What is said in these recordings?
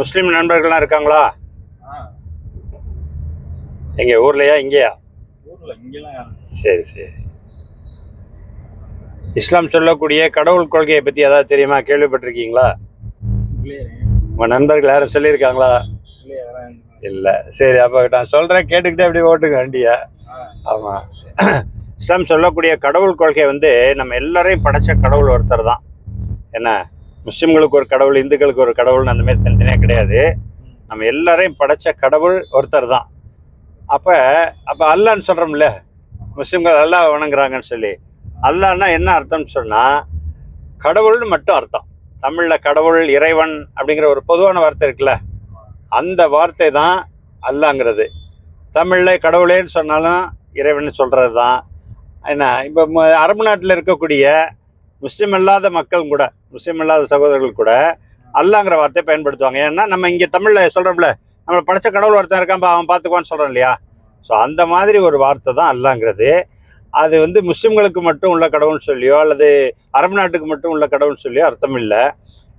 முஸ்லீம் நண்பர்கள்லாம் இருக்காங்களா? எங்க ஊர்லயா இங்கேயா? சரி சரி. இஸ்லாம் சொல்லக்கூடிய கடவுள் கொள்கையை பத்தி ஏதாவது தெரியுமா? கேள்விப்பட்டிருக்கீங்களா? உங்க நண்பர்கள் யாரும் சொல்லியிருக்காங்களா? இல்ல. சரி அப்ப நான் சொல்றேன் கேட்டுக்கிட்டே அப்படியே ஓட்டுங்க வண்டியா. ஆ, ஆமா. இஸ்லாம் சொல்லக்கூடிய கடவுள் கொள்கை வந்து நம்ம எல்லாரையும் படைச்ச கடவுள் ஒருத்தர் தான். என்ன? முஸ்லீம்களுக்கு ஒரு கடவுள் இந்துக்களுக்கு ஒரு கடவுள்னு அந்த மாதிரி தனித்தனியாக கிடையாது. நம்ம எல்லாரையும் படைச்ச கடவுள் ஒருத்தர் தான். அப்போ அப்போ அல்லான்னு சொல்கிறோம்ல முஸ்லீம்கள் அல்லாஹ் வணங்குறாங்கன்னு சொல்லி அல்லான்னா என்ன அர்த்தம்னு சொன்னால் கடவுள்னு மட்டும் அர்த்தம். தமிழில் கடவுள் இறைவன் அப்படிங்கிற ஒரு பொதுவான வார்த்தை இருக்குல்ல அந்த வார்த்தை தான் அல்லாங்கிறது. தமிழில் கடவுளேன்னு சொன்னாலும் இறைவன் சொல்கிறது தான் என்ன இப்போ ம- அரபு நாட்டில் இருக்கக்கூடிய முஸ்லீம் இல்லாத மக்களும் கூட முஸ்லீம் இல்லாத சகோதரர்கள் கூட அல்லாங்கிற வார்த்தையை பயன்படுத்துவாங்க. ஏன்னா நம்ம இங்கே தமிழில் சொல்கிறோம்ல நம்ம படைச்ச கடவுள் ஒருத்தன் இருக்கான் அவன் பார்த்துக்குவான்னு சொல்கிறோம் இல்லையா? ஸோ அந்த மாதிரி ஒரு வார்த்தை தான் அல்லாங்கிறது. அது வந்து முஸ்லீம்களுக்கு மட்டும் உள்ள கடவுள்னு சொல்லியோ அல்லது அரபு நாட்டுக்கு மட்டும் உள்ள கடவுள்னு சொல்லியோ அர்த்தம் இல்லை.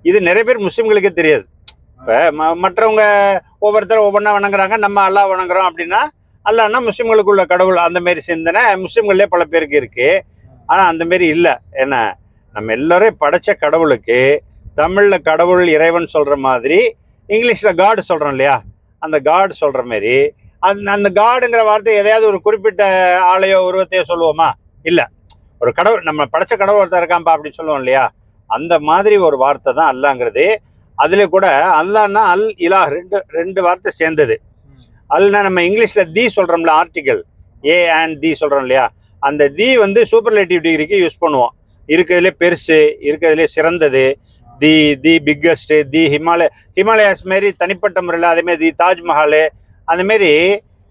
இது நிறைய பேர் முஸ்லீம்களுக்கே தெரியாது. இப்போ ம மற்றவங்க ஒவ்வொருத்தரும் ஒவ்வொன்றா வணங்குறாங்க நம்ம அல்லா வணங்குறோம் அப்படின்னா அல்லாஹ்னா முஸ்லீம்களுக்கு உள்ள கடவுள் அந்தமாரி சிந்தனை முஸ்லீம்களே பல பேருக்கு இருக்குது ஆனால் அந்த மாரி இல்லை. என்ன நம்ம எல்லோரும் படைச்ச கடவுளுக்கு தமிழில் கடவுள் இறைவன் சொல்கிற மாதிரி இங்கிலீஷில் காடு சொல்கிறோம் இல்லையா? அந்த காடு சொல்கிற மாதிரி அந்த அந்த காடுங்கிற வார்த்தை எதையாவது ஒரு குறிப்பிட்ட ஆலையோ உருவத்தையோ சொல்லுவோமா? இல்லை. ஒரு கடவுள் நம்ம படைச்ச கடவுள் ஒருத்தர் இருக்காம்பா அப்படின்னு சொல்லுவோம் இல்லையா? அந்த மாதிரி ஒரு வார்த்தை தான் அல்லாங்கிறது. அதில் கூட அல்லான்னா அல் இலா ரெண்டு ரெண்டு வார்த்தை சேர்ந்தது. அல்னா நம்ம இங்கிலீஷில் தி சொல்கிறோம்ல ஆர்டிக்கல் ஏ அண்ட் தி சொல்கிறோம் இல்லையா? அந்த தி வந்து சூப்பர்லேட்டிவ் டிகிரிக்கு யூஸ் பண்ணுவோம். இருக்கிறதுலே பெருசு இருக்கிறதுலே சிறந்தது. The the biggest the Himalaya Himalayas மாரி தனிப்பட்ட முறையில் அதேமாரி தி தாஜ்மஹால் அந்த மாரி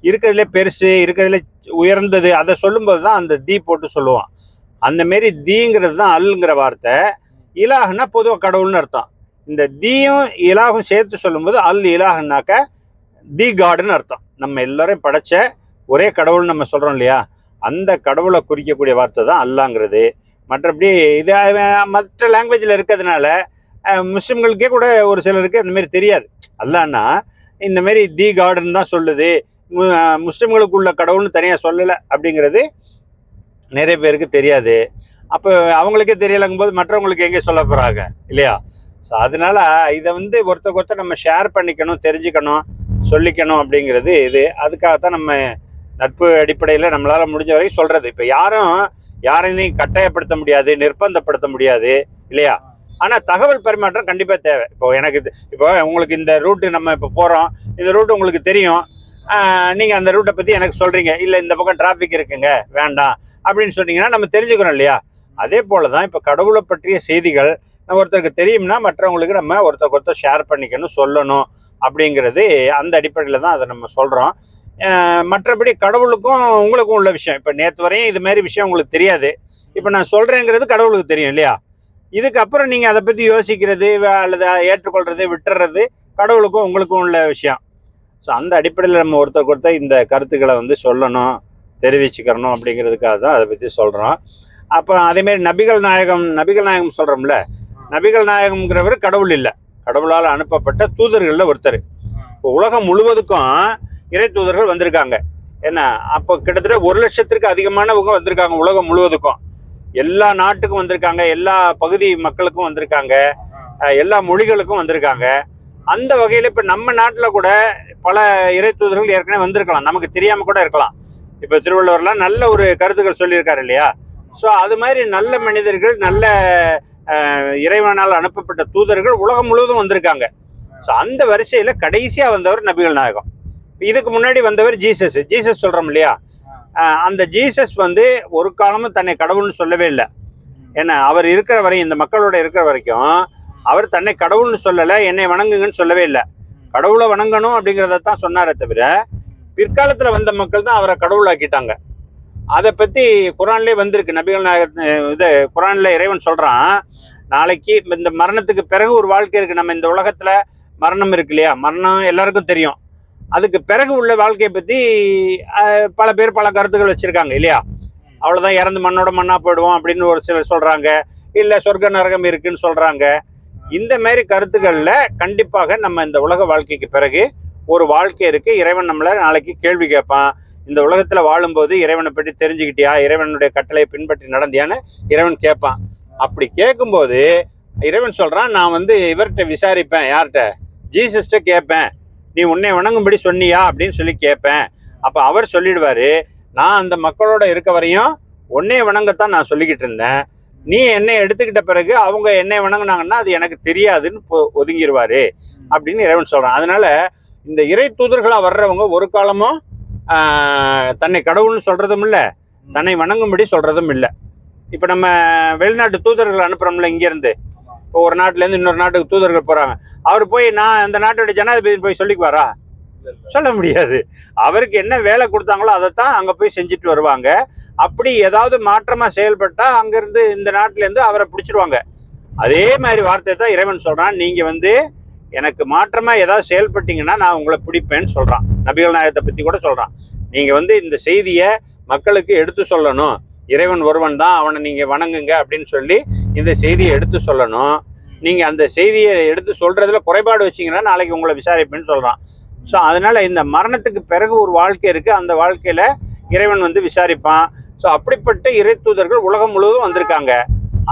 இருக்கிறதுலே பெருசு இருக்கிறதுலே உயர்ந்தது அதை சொல்லும்போது தான் அந்த தி போட்டு சொல்லுவான். அந்த மாரி தீங்கிறது தான் அல்ங்கிற வார்த்தை. இலாகுன்னா பொதுவாக கடவுள்னு அர்த்தம். இந்த தீயும் இலாகும் சேர்த்து சொல்லும்போது அல் இலாகுனாக்க தி காடுன்னு அர்த்தம். நம்ம எல்லோரையும் படைச்ச ஒரே கடவுள் நம்ம சொல்கிறோம் இல்லையா? அந்த கடவுளை குறிக்கக்கூடிய வார்த்தை தான் அல்லாங்கிறது. மற்றபடி இது மற்ற லாங்குவேஜில் இருக்கிறதுனால முஸ்லீம்களுக்கே கூட ஒரு சிலருக்கு அந்த மாதிரி தெரியாது. அல்லான்னா இந்த மாதிரி தி கார்டன் தான் சொல்லுது. முஸ்லீம்களுக்கு உள்ள கடவுள்னு தனியாக சொல்லலை அப்படிங்கிறது நிறைய பேருக்கு தெரியாது. அப்போ அவங்களுக்கே தெரியலங்கும் போது மற்றவங்களுக்கு எங்கே சொல்ல போகிறாங்க இல்லையா? ஸோ அதனால இதை வந்து ஒருத்தருக்கு ஒருத்தர் நம்ம ஷேர் பண்ணிக்கணும் தெரிஞ்சுக்கணும் சொல்லிக்கணும் அப்படிங்கிறது இது. அதுக்காகத்தான் நம்ம நட்பு அடிப்படையில் நம்மளால் முடிஞ்ச வரைக்கும் சொல்கிறது இப்போ யாரும் யாரையும் கட்டாயப்படுத்த முடியாது நிர்பந்தப்படுத்த முடியாது இல்லையா? ஆனால் தகவல் பரிமாற்றம் கண்டிப்பாக தேவை. இப்போ எனக்கு இது- இப்போ உங்களுக்கு இந்த ரூட்டு நம்ம இப்போ போகிறோம் இந்த ரூட் உங்களுக்கு தெரியும். நீங்கள் அந்த ரூட்டை பற்றி எனக்கு சொல்கிறீங்க இல்லை இந்த பக்கம் டிராஃபிக் இருக்குங்க வேண்டாம் அப்படின்னு சொன்னீங்கன்னா நம்ம தெரிஞ்சுக்கிறோம் இல்லையா? அதே போல தான் இப்போ கடவுளை பற்றிய செய்திகள் நம்ம ஒருத்தருக்கு தெரியும்னா மற்றவங்களுக்கு நம்ம ஒருத்தருக்கு ஒருத்தர் ஷேர் பண்ணிக்கணும் சொல்லணும் அப்படிங்கிறது அந்த அடிப்படையில் தான் அதை நம்ம சொல்கிறோம் மற்றபடி கடவுளுக்கும் உங்களுக்கும் உள்ள விஷயம். இப்போ நேற்று வரையும் இது மாதிரி விஷயம் உங்களுக்கு தெரியாது. இப்போ நான் சொல்கிறேங்கிறது கடவுளுக்கு தெரியும் இல்லையா? இதுக்கப்புறம் நீங்கள் அதை பற்றி யோசிக்கிறது அல்லது ஏற்றுக்கொள்றது விட்டுறது கடவுளுக்கும் உங்களுக்கும் உள்ள விஷயம். ஸோ அந்த அடிப்படையில் நம்ம ஒருத்தருக்கு ஒருத்தர் இந்த கருத்துக்களை வந்து சொல்லணும் தெரிவிச்சுக்கிறணும் அப்படிங்கிறதுக்காக தான் அதை பற்றி சொல்கிறோம் அப்போ அதேமாரி நபிகள் நாயகம் நபிகள் நாயகம் சொல்கிறோம்ல நபிகள் நாயகம்ங்கிறவர் கடவுள் இல்லை. கடவுளால் அனுப்பப்பட்ட தூதர்களில் ஒருத்தர். இப்போ உலகம் முழுவதுக்கும் இறை தூதர்கள் வந்திருக்காங்க. என்ன? அப்போ கிட்டத்தட்ட ஒரு லட்சத்திற்கு அதிகமானவங்க வந்திருக்காங்க உலகம் முழுவதுக்கும். எல்லா நாட்டுக்கும் வந்திருக்காங்க எல்லா பகுதி மக்களுக்கும் வந்திருக்காங்க எல்லா மொழிகளுக்கும் வந்திருக்காங்க. அந்த வகையில் இப்போ நம்ம நாட்டில் கூட பல இறை தூதர்கள் ஏற்கனவே வந்திருக்கலாம். நமக்கு தெரியாமல் கூட இருக்கலாம். இப்போ திருவள்ளுவர்லாம் நல்ல ஒரு கருத்துக்கள் சொல்லியிருக்காரு இல்லையா? ஸோ அது மாதிரி நல்ல மனிதர்கள் நல்ல இறைவனால் அனுப்பப்பட்ட தூதர்கள் உலகம் முழுவதும் வந்திருக்காங்க. ஸோ அந்த வரிசையில் கடைசியாக வந்தவர் நபிகள் நாயகம். இதுக்கு முன்னாடி வந்தவர் ஜீசஸ் ஜீசஸ் சொல்கிறோம் இல்லையா? அந்த ஜீசஸ் வந்து ஒரு காலமும் தன்னை கடவுள்னு சொல்லவே இல்லை. ஏன்னா அவர் இருக்கிற வரையும் இந்த மக்களோட இருக்கிற வரைக்கும் அவர் தன்னை கடவுள்னு சொல்லலை என்னை வணங்குங்கன்னு சொல்லவே இல்லை. கடவுளை வணங்கணும் அப்படிங்கிறத தான் சொன்னாரே தவிர பிற்காலத்தில் வந்த மக்கள் தான் அவரை கடவுளாக்கிட்டாங்க. அதை பற்றி குரான்லேயே வந்திருக்கு. நபிகள் நாயக இது குரானில் இறைவன் சொல்கிறான் நாளைக்கு இந்த மரணத்துக்கு பிறகு ஒரு வாழ்க்கை இருக்குது நம்ம இந்த உலகத்தில் மரணம் இருக்கு இல்லையா? மரணம் எல்லாருக்கும் தெரியும். அதுக்கு பிறகு உள்ள வாழ்க்கையை பற்றி பல பேர் பல கருத்துக்கள் வச்சுருக்காங்க இல்லையா? அவ்வளோதான் இறந்து மண்ணோட மண்ணாக போயிடுவோம் அப்படின்னு ஒரு சிலர் சொல்கிறாங்க இல்லை சொர்க்க நரகம் இருக்குன்னு சொல்கிறாங்க இந்த மாதிரி கருத்துக்கள்ல கண்டிப்பாக நம்ம இந்த உலக வாழ்க்கைக்கு பிறகு ஒரு வாழ்க்கை இருக்கு. இறைவன் நம்மள நாளைக்கு கேள்வி கேட்பான். இந்த உலகத்துல வாழும்போது இறைவனை பற்றி தெரிஞ்சுக்கிட்டியா? இறைவனுடைய கட்டளையை பின்பற்றி நடந்தியான்னு இறைவன் கேட்பான். அப்படி கேட்கும்போது இறைவன் சொல்றான் நான் வந்து இவர்கிட்ட விசாரிப்பேன் யார்கிட்ட? ஜீசஸ்ட கேட்பேன். நீ உன்னை வணங்கும்படி சொன்னியா அப்படின்னு சொல்லி கேட்பேன். அப்போ அவர் சொல்லிடுவாரு நான் அந்த மக்களோட இருக்க வரையும் உன்னை வணங்கத்தான் நான் சொல்லிக்கிட்டு இருந்தேன். நீ என்னை எடுத்துக்கிட்ட பிறகு அவங்க என்னை வணங்குனாங்கன்னா அது எனக்கு தெரியாதுன்னு ஒதுங்கிடுவாரு அப்படின்னு இறைவன் சொல்கிறான் அதனால இந்த இறை தூதர்களாக வர்றவங்க ஒரு காலமும் தன்னை கடவுள்னு சொல்கிறதும் இல்லை தன்னை வணங்கும்படி சொல்கிறதும் இல்லை. இப்போ நம்ம வெளிநாட்டு தூதர்கள் அனுப்புறோம்ல இங்கேருந்து இப்போ ஒரு நாட்டிலேருந்து இன்னொரு நாட்டுக்கு தூதர்கள் போறாங்க. அவர் போய் நான் அந்த நாட்டோட ஜனாதிபதி போய் சொல்லிக்குவாரா. சொல்ல முடியாது. அவருக்கு என்ன வேலை கொடுத்தாங்களோ அதைத்தான் அங்க போய் செஞ்சுட்டு வருவாங்க. அப்படி ஏதாவது மாற்றமா செயல்பட்டா அங்கிருந்து இந்த நாட்டுல இருந்து அவரை பிடிச்சிருவாங்க. அதே மாதிரி வார்த்தை தான் இறைவன் சொல்றான். நீங்க வந்து எனக்கு மாற்றமா ஏதாவது செயல்பட்டீங்கன்னா நான் உங்களை பிடிப்பேன்னு சொல்றான். நபிகள் நாயகத்தை பத்தி கூட சொல்றான். நீங்க வந்து இந்த செய்தியை மக்களுக்கு எடுத்து சொல்லணும். இறைவன் ஒருவன் தான். அவனை நீங்க வணங்குங்க அப்படின்னு சொல்லி இந்த செய்தியை எடுத்து சொல்லணும். நீங்க அந்த செய்தியை எடுத்து சொல்றதுல குறைபாடு வச்சீங்கன்னா நாளைக்கு உங்களை விசாரிப்பேன்னு சொல்றான். ஸோ அதனால இந்த மரணத்துக்கு பிறகு ஒரு வாழ்க்கை இருக்கு. அந்த வாழ்க்கையில இறைவன் வந்து விசாரிப்பான். ஸோ அப்படிப்பட்ட இறை தூதர்கள் உலகம் முழுவதும் வந்திருக்காங்க.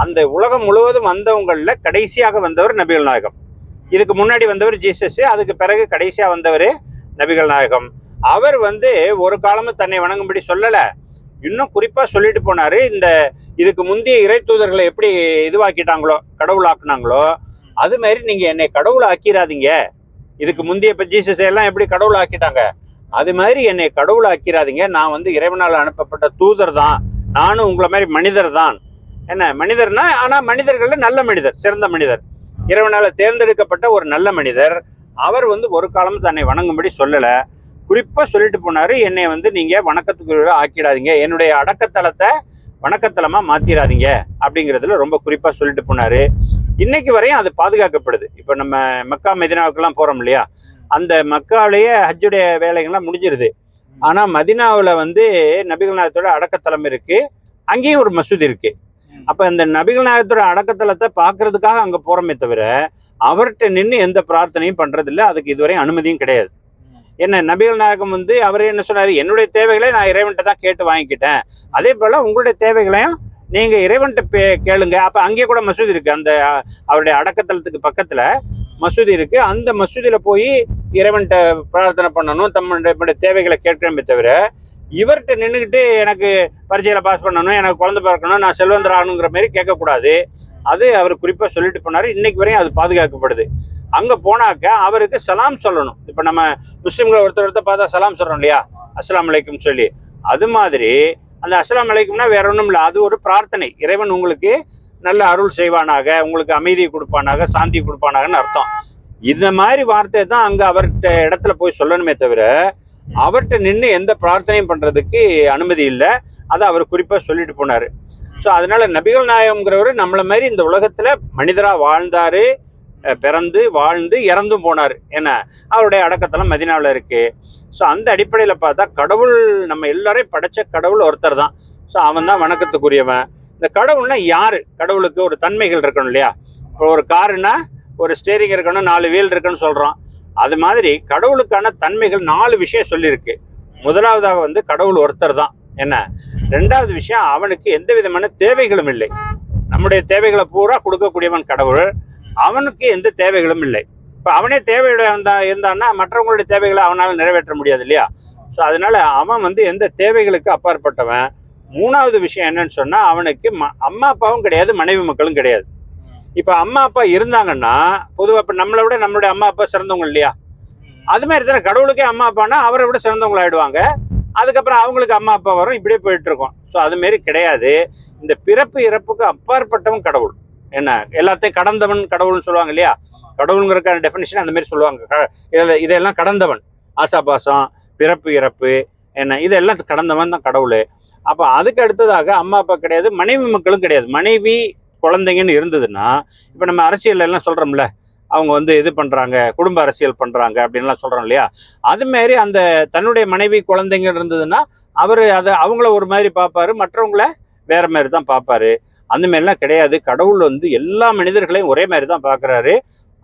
அந்த உலகம் முழுவதும் வந்தவங்கள கடைசியாக வந்தவர் நபிகள் நாயகம். இதுக்கு முன்னாடி வந்தவர் ஜீசஸ் அதுக்கு பிறகு கடைசியா வந்தவர் நபிகள் நாயகம். அவர் வந்து ஒரு காலமும் தன்னை வணங்கும்படி சொல்லல. இன்னும் குறிப்பா சொல்லிட்டு போனாரு. இந்த இதுக்கு முந்தைய இறை தூதர்களை எப்படி இதுவாக்கிட்டாங்களோ கடவுளாக்குனாங்களோ அது மாதிரி நீங்க என்னை கடவுள் ஆக்கிராதீங்க இதுக்கு முந்தைய இப்போ ஜீசஸ் எல்லாம் எப்படி கடவுள் ஆக்கிட்டாங்க அது மாதிரி என்னை கடவுள் ஆக்கிராதீங்க நான் வந்து இறைவனால் அனுப்பப்பட்ட தூதர் தான் நானும் உங்களை மாதிரி மனிதர் தான் என்ன மனிதர்னா ஆனா மனிதர்களில் நல்ல மனிதர் சிறந்த மனிதர். இறைவனால் தேர்ந்தெடுக்கப்பட்ட ஒரு நல்ல மனிதர். அவர் வந்து ஒரு காலமும் தன்னை வணங்கும்படி சொல்லல. குறிப்பா சொல்லிட்டு போனாரு என்னை வந்து நீங்க வணக்கத்துக்கு ஆக்கிடாதீங்க. என்னுடைய அடக்கத்தலத்தை வணக்கத்தலமா மாத்திராதீங்க அப்படிங்கிறதுல ரொம்ப குறிப்பா சொல்லிட்டு போனாரு. இன்னைக்கு வரையும் அது பாதுகாக்கப்படுது. இப்போ நம்ம மக்கா மதினாவுக்கெல்லாம் போறோம் இல்லையா? அந்த மக்காவிலேயே ஹஜ்ஜுடைய வேலைகள்லாம் முடிஞ்சிருது. ஆனா மதினாவில் வந்து நபிகள் நாயகத்தோட அடக்கத்தலம் இருக்கு. அங்கேயும் ஒரு மசூதி இருக்கு. அப்ப இந்த நபிகள் நாயகத்தோட அடக்கத்தலத்தை பார்க்கறதுக்காக அங்க போறோமே தவிர அவர்கிட்ட நின்று எந்த பிரார்த்தனையும் பண்ணுறதில்ல அதுக்கு இதுவரை அனுமதியும் கிடையாது. என்ன நபிகள் நாயகம் வந்து அவரே என்ன சொன்னார்? என்னுடைய தேவைகளை நான் இறைவன்கிட்ட தான் கேட்டு வாங்கிக்கிட்டேன். அதே போல் உங்களுடைய தேவைகளையும் நீங்கள் இறைவன்கிட்ட பே- கேளுங்க. அப்போ அங்கேயே கூட மசூதி இருக்குது அந்த அவருடைய அடக்கத்தலத்துக்கு பக்கத்தில் மசூதி இருக்குது அந்த மசூதியில் போய் இறைவன்கிட்ட பிரார்த்தனை பண்ணணும் தம்முடைய தேவைகளை கேட்கணுமே தவிர இவர்கிட்ட நின்றுக்கிட்டு எனக்கு பரீட்சையில் பாஸ் பண்ணணும் எனக்கு குழந்தை பிறக்கணும் நான் செல்வந்தர் ஆகணுங்கிற மாதிரி கேட்கக்கூடாது. அது அவர் குறிப்பாக சொல்லிட்டு போனார். இன்னைக்கு வரையும் அது பாதுகாக்கப்படுது. அங்கே போனாக்க அவருக்கு சலாம் சொல்லணும். இப்போ நம்ம முஸ்லீம்களை ஒருத்தர் ஒருத்தர் பார்த்தா சலாம் சொல்றோம் இல்லையா? அஸ்லாம் அலைக்கும் சொல்லி. அது மாதிரி அந்த அஸ்லாம் அலைக்கும்னா வேற ஒன்றும் இல்லை. அது ஒரு பிரார்த்தனை. இறைவன் உங்களுக்கு நல்ல அருள் செய்வானாக உங்களுக்கு அமைதியை கொடுப்பானாக சாந்தி கொடுப்பானாகன்னு அர்த்தம். இந்த மாதிரி வார்த்தையை தான் அங்கே அவர்கிட்ட இடத்துல போய் சொல்லணுமே தவிர அவர்கிட்ட நின்று எந்த பிரார்த்தனையும் பண்ணுறதுக்கு அனுமதி இல்லை. அதை அவர் குறிப்பாக சொல்லிட்டு போனார். ஸோ அதனால நபிகள் நாயகங்கிறவர் நம்மளை மாதிரி இந்த உலகத்தில் மனிதராக வாழ்ந்தார். பிறந்து வாழ்ந்து இறந்தும் போனார். என்ன? அவருடைய அடக்கத்தலம் மதினாவில் இருக்குது ஸோ அந்த அடிப்படையில் பார்த்தா கடவுள் நம்ம எல்லாரையும் படைச்ச கடவுள் ஒருத்தர் தான். ஸோ அவன் தான் வணக்கத்துக்குரியவன். இந்த கடவுள்னா யார்? கடவுளுக்கு ஒரு தன்மைகள் இருக்கணும் இல்லையா? இப்போ ஒரு காருன்னா ஒரு ஸ்டேரிங் இருக்கணும் நாலு வீல் இருக்குன்னு சொல்கிறோம் அது மாதிரி கடவுளுக்கான தன்மைகள் நாலு விஷயம் சொல்லியிருக்கு. முதலாவதாக வந்து கடவுள் ஒருத்தர் தான். என்ன? ரெண்டாவது விஷயம் அவனுக்கு எந்த விதமான தேவைகளும் இல்லை. நம்முடைய தேவைகளை பூரா கொடுக்கக்கூடியவன் கடவுள். அவனுக்கு எந்த தேவைகளும் இல்லை. இப்போ அவனே தேவையுடைய இருந்தா இருந்தான்னா மற்றவங்களுடைய தேவைகளை அவனால் நிறைவேற்ற முடியாது இல்லையா? ஸோ அதனால அவன் வந்து எந்த தேவைகளுக்கு அப்பாற்பட்டவன்? மூணாவது விஷயம் என்னன்னு சொன்னால் அவனுக்கு ம- அம்மா அப்பாவும் கிடையாது மனைவி மக்களும் கிடையாது. இப்போ அம்மா அப்பா இருந்தாங்கன்னா பொதுவாக இப்போ நம்மளை விட நம்மளுடைய அம்மா அப்பா சிறந்தவங்க இல்லையா? அது மாதிரி தானே கடவுளுக்கே அம்மா அப்பானா அவரை விட சிறந்தவங்க ஆயிடுவாங்க அதுக்கப்புறம் அவங்களுக்கு அம்மா அப்பா வரும் இப்படியே போயிட்டு இருக்கோம் ஸோ அதுமாரி கிடையாது. இந்த பிறப்பு இறப்புக்கு அப்பாற்பட்டவன் கடவுள். என்ன எல்லாத்தையும் கடந்தவன் கடவுள்னு சொல்லுவாங்க இல்லையா? கடவுளுங்கிறக்கான டெஃபினேஷன் அந்த மாதிரி சொல்லுவாங்க. க- இதெல்லாம் கடந்தவன். ஆசாபாசம் பிறப்பு இறப்பு என்ன இதெல்லாம் கடந்தவன் தான் கடவுள். அப்போ அதுக்கு அடுத்ததாக அம்மா அப்பா கிடையாது மனைவி மக்களும் கிடையாது. மனைவி குழந்தைங்கன்னு இருந்ததுன்னா இப்போ நம்ம அரசியல் எல்லாம் சொல்கிறோம்ல அவங்க வந்து இது பண்ணுறாங்க குடும்ப அரசியல் பண்ணுறாங்க அப்படின்லாம் சொல்கிறோம் இல்லையா? அது அந்த தன்னுடைய மனைவி குழந்தைங்க இருந்ததுன்னா அவர் அதை அவங்கள ஒரு மாதிரி பார்ப்பாரு மற்றவங்கள வேற மாதிரி தான் பார்ப்பாரு. அந்த மாதிரிலாம் கிடையாது. கடவுள் வந்து எல்லா மனிதர்களையும் ஒரே மாதிரி தான் பார்க்குறாரு.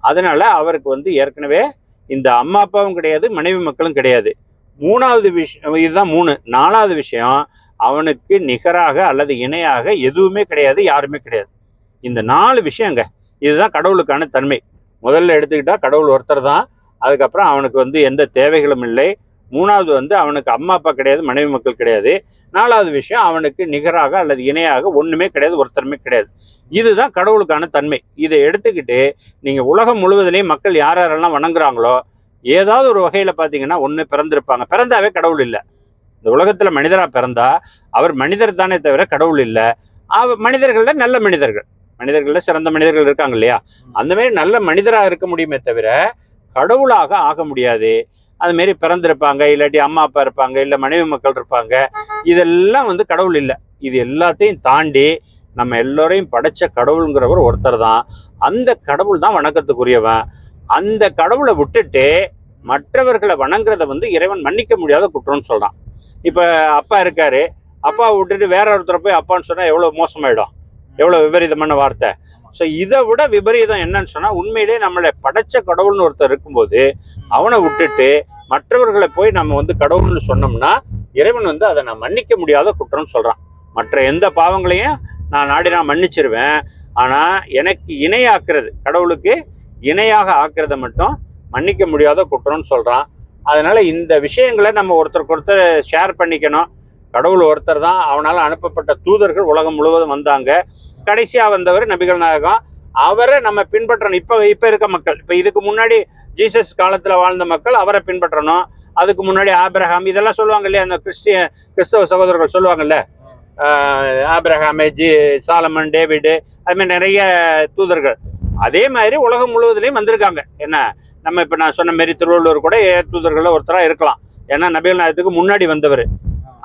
அதனால் அவருக்கு வந்து ஏற்கனவே இந்த அம்மா அப்பாவும் கிடையாது மனைவி மக்களும் கிடையாது. மூணாவது விஷயம் இதுதான் மூணு. நாலாவது விஷயம் அவனுக்கு நிகராக அல்லது இணையாக எதுவுமே கிடையாது யாருமே கிடையாது. இந்த நாலு விஷயங்க இதுதான் கடவுளுக்கான தன்மை. முதல்ல எடுத்துக்கிட்டால் கடவுள் ஒருத்தர் தான். அதுக்கப்புறம் அவனுக்கு வந்து எந்த தேவைகளும் இல்லை. மூணாவது வந்து அவனுக்கு அம்மா அப்பா கிடையாது மனைவி மக்கள் கிடையாது. நாலாவது விஷயம் அவனுக்கு நிகராக அல்லது இணையாக ஒன்றுமே கிடையாது ஒருத்தருமே கிடையாது. இதுதான் கடவுளுக்கான தன்மை. இதை எடுத்துக்கிட்டு நீங்கள் உலகம் முழுவதிலையும் மக்கள் யார் யாரெல்லாம் வணங்குறாங்களோ ஏதாவது ஒரு வகையில் பார்த்தீங்கன்னா ஒன்று பிறந்திருப்பாங்க. பிறந்தாவே கடவுள் இல்லை. இந்த உலகத்தில் மனிதராக பிறந்தா அவர் மனிதர் தானே தவிர கடவுள் இல்லை. அவ மனிதர்களில் நல்ல மனிதர்கள். மனிதர்களில் சிறந்த மனிதர்கள் இருக்காங்க இல்லையா? அந்த மாதிரி நல்ல மனிதராக இருக்க முடியுமே தவிர கடவுளாக ஆக முடியாது. அது மாரி பிறந்திருப்பாங்க இல்லாட்டி அம்மா அப்பா இருப்பாங்க இல்லை மனைவி மக்கள் இருப்பாங்க. இதெல்லாம் வந்து கடவுள் இல்லை. இது எல்லாத்தையும் தாண்டி நம்ம எல்லோரையும் படைச்ச கடவுளுங்கிறவர் ஒருத்தர் தான். அந்த கடவுள் தான் வணக்கத்துக்குரியவன். அந்த கடவுளை விட்டுட்டு மற்றவர்களை வணங்குறத வந்து இறைவன் மன்னிக்க முடியாத குற்றம்னு சொல்கிறான் இப்போ அப்பா இருக்காரு. அப்பாவை விட்டுட்டு வேற ஒருத்தரை போய் அப்பான்னு சொன்னால் எவ்வளோ மோசமாயிடும். எவ்வளோ விபரீதமான வார்த்தை. ஸோ இதை விட விபரீதம் என்னன்னு சொன்னா உண்மையிலே நம்மளை படைச்ச கடவுள்னு ஒருத்தர் இருக்கும்போது அவனை விட்டுட்டு மற்றவர்களை போய் நம்ம வந்து கடவுள்னு சொன்னோம்னா இறைவன் வந்து அதை நான் மன்னிக்க முடியாத குற்றம்னு சொல்றான். மற்ற எந்த பாவங்களையும் நான் நாடி நான் மன்னிச்சிருவேன். ஆனா எனக்கு இணையாக்குறது கடவுளுக்கு இணையாக ஆக்குறத மட்டும் மன்னிக்க முடியாத குற்றம்னு சொல்றான். அதனால இந்த விஷயங்களை நம்ம ஒருத்தருக்கு ஒருத்தர் ஷேர் பண்ணிக்கணும். கடவுள் ஒருத்தர் தான். அவனால் அனுப்பப்பட்ட தூதர்கள் உலகம் முழுவதும் வந்தாங்க. கடைசியாக வந்தவர் நபிகள் நாயகம். அவரை நம்ம பின்பற்றணும். இப்போ இப்போ இருக்க மக்கள். இப்போ இதுக்கு முன்னாடி ஜீசஸ் காலத்தில் வாழ்ந்த மக்கள் அவரை பின்பற்றணும். அதுக்கு முன்னாடி ஆப்ரஹாம் இதெல்லாம் சொல்லுவாங்க இல்லையா? அந்த கிறிஸ்டிய கிறிஸ்தவ சகோதரர்கள் சொல்லுவாங்கல்ல? ஆஹ் ஜி சாலமன் டேவிடு அதுமாதிரி நிறைய தூதர்கள். அதே மாதிரி உலகம் முழுவதுலேயும் வந்திருக்காங்க. என்ன? நம்ம இப்போ நான் சொன்ன மாதிரி திருவள்ளுவர் கூட ஏ தூதர்களில் ஒருத்தராக இருக்கலாம். ஏன்னா நபிகள் நாயகத்துக்கு முன்னாடி வந்தவர்.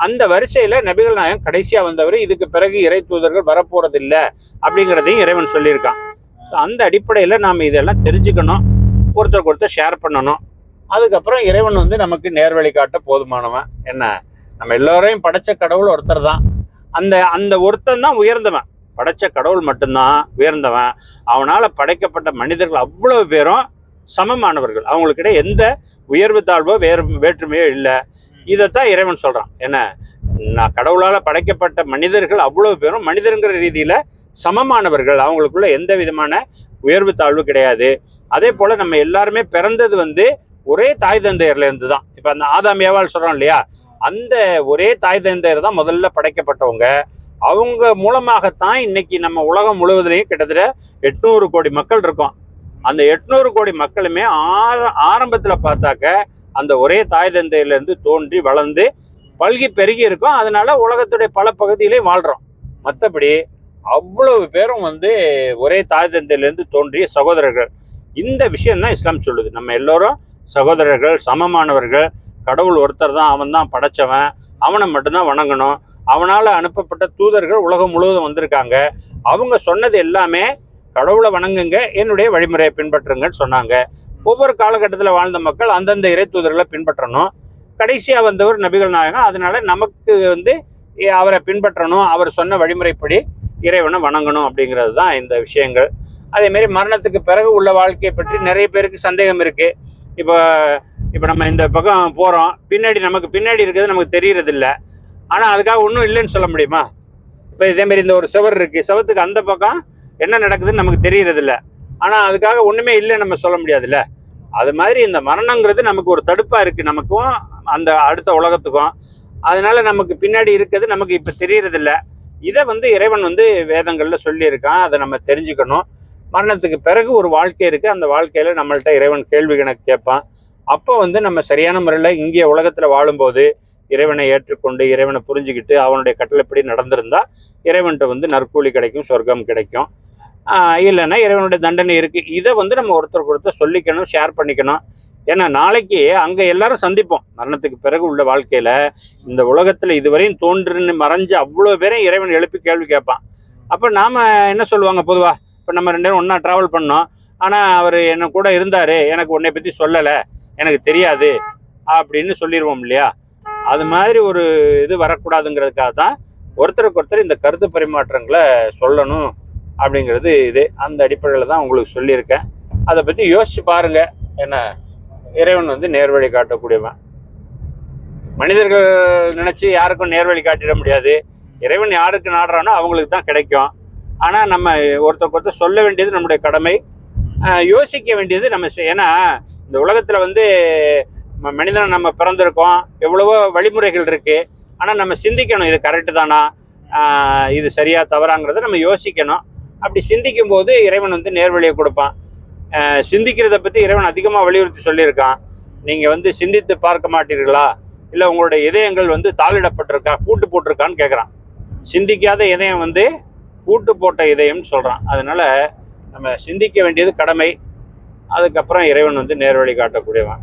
அந்த வரிசையில் நபிகள் நாயகம் கடைசியாக வந்தவர் இதுக்கு பிறகு இறை தூதர்கள் வரப்போறது இல்லை அப்படிங்கிறதையும் இறைவன் சொல்லியிருக்கான். அந்த அடிப்படையில் நாம் இதெல்லாம் தெரிஞ்சுக்கணும் ஒருத்தருக்கு ஒருத்தர் ஷேர் பண்ணணும். அதுக்கப்புறம் இறைவன் வந்து நமக்கு நேர்வழி காட்ட போதுமானவன். என்ன? நம்ம எல்லோரையும் படைச்ச கடவுள் ஒருத்தர் தான். அந்த அந்த ஒருத்தன் தான் உயர்ந்தவன். படைச்ச கடவுள் மட்டும்தான் உயர்ந்தவன். அவனால் படைக்கப்பட்ட மனிதர்கள் அவ்வளவு பேரும் சமமானவர்கள். அவங்களுக்கிட்ட எந்த உயர்வு தாழ்வோ வேறு வேற்றுமையோ இல்லை. இதைத்தான் இறைவன் சொல்கிறான் என்ன? நான் கடவுளால் படைக்கப்பட்ட மனிதர்கள் அவ்வளவு பேரும் மனிதருங்கிற ரீதியில் சமமானவர்கள். அவங்களுக்குள்ள எந்த விதமான உயர்வு தாழ்வு கிடையாது. அதே போல் நம்ம எல்லாருமே பிறந்தது வந்து ஒரே தாய் தந்தையர்லேருந்து தான் இப்போ அந்த ஆதாம் ஏவாள் சொல்கிறோம் இல்லையா? அந்த ஒரே தாய் தந்தையர் தான் முதல்ல படைக்கப்பட்டவங்க. அவங்க மூலமாகத்தான் இன்னைக்கு நம்ம உலகம் முழுவதுலேயும் கிட்டத்தட்ட எட்நூறு கோடி மக்கள் இருக்கோம். அந்த எட்நூறு கோடி மக்களுமே ஆர ஆரம்பத்தில் பார்த்தாக்க அந்த ஒரே தாய் தந்தையிலேருந்து தோன்றி வளர்ந்து பல்கி பெருகி இருக்கும். அதனால உலகத்துடைய பல பகுதியிலையும் வாழ்கிறோம் மற்றபடி அவ்வளவு பேரும் வந்து ஒரே தாய் தந்தையிலேருந்து தோன்றிய சகோதரர்கள். இந்த விஷயம் தான் இஸ்லாம் சொல்லுது. நம்ம எல்லோரும் சகோதரர்கள் சமமானவர்கள். கடவுள் ஒருத்தர் தான் அவன் தான் படைச்சவன். அவனை மட்டும்தான் வணங்கணும். அவனால் அனுப்பப்பட்ட தூதர்கள் உலகம் முழுவதும் வந்திருக்காங்க. அவங்க சொன்னது எல்லாமே கடவுளை வணங்குங்க என்னுடைய வழிமுறையை பின்பற்றுங்கன்னு சொன்னாங்க. ஒவ்வொரு காலகட்டத்தில் வாழ்ந்த மக்கள் அந்தந்த இறை தூதர்களை பின்பற்றணும். கடைசியாக வந்தவர் நபிகள் நாயகம் அதனால நமக்கு வந்து அவரை பின்பற்றணும் அவர் சொன்ன வழிமுறைப்படி இறைவனை வணங்கணும் அப்படிங்கிறது தான் இந்த விஷயங்கள். அதேமாரி மரணத்துக்கு பிறகு உள்ள வாழ்க்கையை பற்றி நிறைய பேருக்கு சந்தேகம் இருக்குது இப்போ இப்போ நம்ம இந்த பக்கம் போகிறோம் பின்னாடி நமக்கு பின்னாடி இருக்கிறது நமக்கு தெரியறது இல்லை ஆனால் அதுக்காக ஒன்றும் இல்லைன்னு சொல்ல முடியுமா? இப்போ இதேமாரி இந்த ஒரு சுவர் இருக்குது சுவத்துக்கு அந்த பக்கம் என்ன நடக்குதுன்னு நமக்கு தெரியறது இல்லை ஆனால் அதுக்காக ஒன்றுமே இல்லைன்னு நம்ம சொல்ல முடியாதுல்ல? அது மாதிரி இந்த மரணங்கிறது நமக்கு ஒரு தடுப்பாக இருக்குது நமக்கும் அந்த அடுத்த உலகத்துக்கும். அதனால நமக்கு பின்னாடி இருக்கிறது நமக்கு இப்போ தெரியறதில்ல. இதை வந்து இறைவன் வந்து வேதங்களில் சொல்லியிருக்கான். அதை நம்ம தெரிஞ்சுக்கணும். மரணத்துக்கு பிறகு ஒரு வாழ்க்கை இருக்குது அந்த வாழ்க்கையில் நம்மள்கிட்ட இறைவன் கேள்வி கணக்கு கேட்பான். அப்போ வந்து நம்ம சரியான முறையில் இங்கே உலகத்தில் வாழும்போது இறைவனை ஏற்றுக்கொண்டு இறைவனை புரிஞ்சுக்கிட்டு அவனுடைய கட்டளைப்படி நடந்திருந்தால் இறைவன்கிட்ட வந்து நற்கூலி கிடைக்கும் சொர்க்கம் கிடைக்கும். இல்லைன்னா இறைவனுடைய தண்டனை இருக்குது இதை வந்து நம்ம ஒருத்தருக்கு ஒருத்தர் சொல்லிக்கணும் ஷேர் பண்ணிக்கணும். ஏன்னா நாளைக்கு அங்கே எல்லாரும் சந்திப்போம். மரணத்துக்கு பிறகு உள்ள வாழ்க்கையில் இந்த உலகத்தில் இதுவரையும் தோன்றுன்னு மறைஞ்ச அவ்வளோ பேரையும் இறைவன் எழுப்பி கேள்வி கேட்பான். அப்போ நாம் என்ன சொல்லுவாங்க பொதுவாக இப்போ நம்ம ரெண்டு பேரும் ஒன்றா ட்ராவல் பண்ணோம். ஆனால் அவர் என்ன கூட இருந்தார். எனக்கு உன்னை பற்றி சொல்லலை. எனக்கு தெரியாது. அப்படின்னு சொல்லிடுவோம் இல்லையா? அது மாதிரி ஒரு இது வரக்கூடாதுங்கிறதுக்காக தான் ஒருத்தருக்கு ஒருத்தர் இந்த கருத்து பரிமாற்றங்களை சொல்லணும். அப்படிங்கிறது இது. அந்த அடிப்படையில் தான் உங்களுக்கு சொல்லியிருக்கேன். அதை பற்றி யோசிச்சு பாருங்க. என்ன இறைவன் வந்து நேர்வழி காட்டக்கூடியவன். மனிதர்கள் நினச்சி யாருக்கும் நேர்வழி காட்டிட முடியாது. இறைவன் யாருக்கு நாடுறானோ அவங்களுக்கு தான் கிடைக்கும். ஆனால் நம்ம ஒருத்தருக்கு ஒருத்தர் சொல்ல வேண்டியது நம்முடைய கடமை. யோசிக்க வேண்டியது நம்ம ஏன்னா இந்த உலகத்தில் வந்து மனிதனை நம்ம பிறந்திருக்கோம். எவ்வளவோ வழிமுறைகள் இருக்குது ஆனால் நம்ம சிந்திக்கணும் இது கரெக்டு தானா? இது சரியா தவறாங்கிறத நம்ம யோசிக்கணும். அப்படி சிந்திக்கும் போது இறைவன் வந்து நேர்வழியை கொடுப்பான். சிந்திக்கிறதை சிந்திக்கிறத பற்றி இறைவன் அதிகமாக வலியுறுத்தி சொல்லியிருக்கான். நீங்கள் வந்து சிந்தித்து பார்க்க மாட்டீர்களா? இல்லை உங்களுடைய இதயங்கள் வந்து தாளிடப்பட்டிருக்கா? பூட்டு போட்டிருக்கான்னு கேட்குறான் சிந்திக்காத இதயம் வந்து பூட்டு போட்ட இதயம்னு சொல்கிறான் அதனால் நம்ம சிந்திக்க வேண்டியது கடமை. அதுக்கப்புறம் இறைவன் வந்து நேர்வழி காட்டக்கூடியவன்.